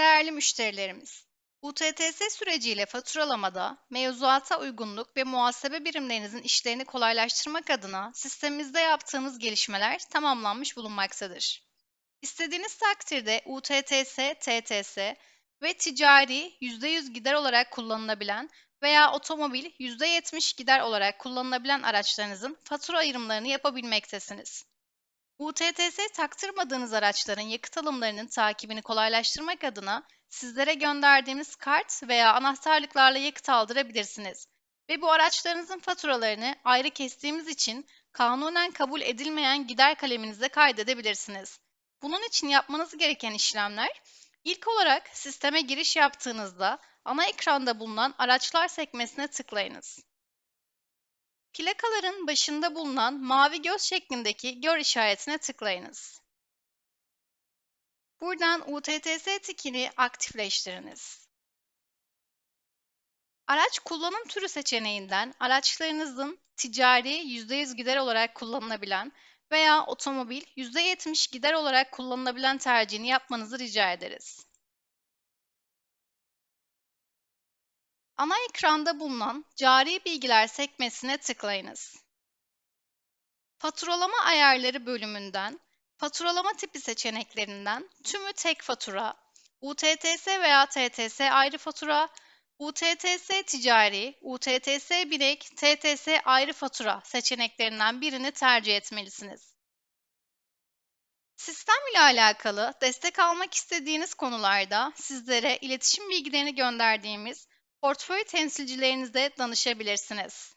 Değerli müşterilerimiz, UTTS süreciyle faturalamada mevzuata uygunluk ve muhasebe birimlerinizin işlerini kolaylaştırmak adına sistemimizde yaptığımız gelişmeler tamamlanmış bulunmaktadır. İstediğiniz takdirde UTTS, TTS ve ticari %100 gider olarak kullanılabilen veya otomobil %70 gider olarak kullanılabilen araçlarınızın fatura ayrımlarını yapabilmektesiniz. UTTS taktırmadığınız araçların yakıt alımlarının takibini kolaylaştırmak adına sizlere gönderdiğimiz kart veya anahtarlıklarla yakıt aldırabilirsiniz. Ve bu araçlarınızın faturalarını ayrı kestiğimiz için kanunen kabul edilmeyen gider kaleminize kaydedebilirsiniz. Bunun için yapmanız gereken işlemler ilk olarak sisteme giriş yaptığınızda ana ekranda bulunan araçlar sekmesine tıklayınız. Plakaların başında bulunan mavi göz şeklindeki gör işaretine tıklayınız. Buradan UTTS tikini aktifleştiriniz. Araç kullanım türü seçeneğinden araçlarınızın ticari %100 gider olarak kullanılabilen veya otomobil %70 gider olarak kullanılabilen tercihini yapmanızı rica ederiz. Ana ekranda bulunan Cari Bilgiler sekmesine tıklayınız. Faturalama ayarları bölümünden faturalama tipi seçeneklerinden tümü tek fatura, UTTS veya TTS ayrı fatura, UTTS ticari, UTTS birek, TTS ayrı fatura seçeneklerinden birini tercih etmelisiniz. Sistem ile alakalı destek almak istediğiniz konularda sizlere iletişim bilgilerini gönderdiğimiz portföy temsilcilerinize danışabilirsiniz.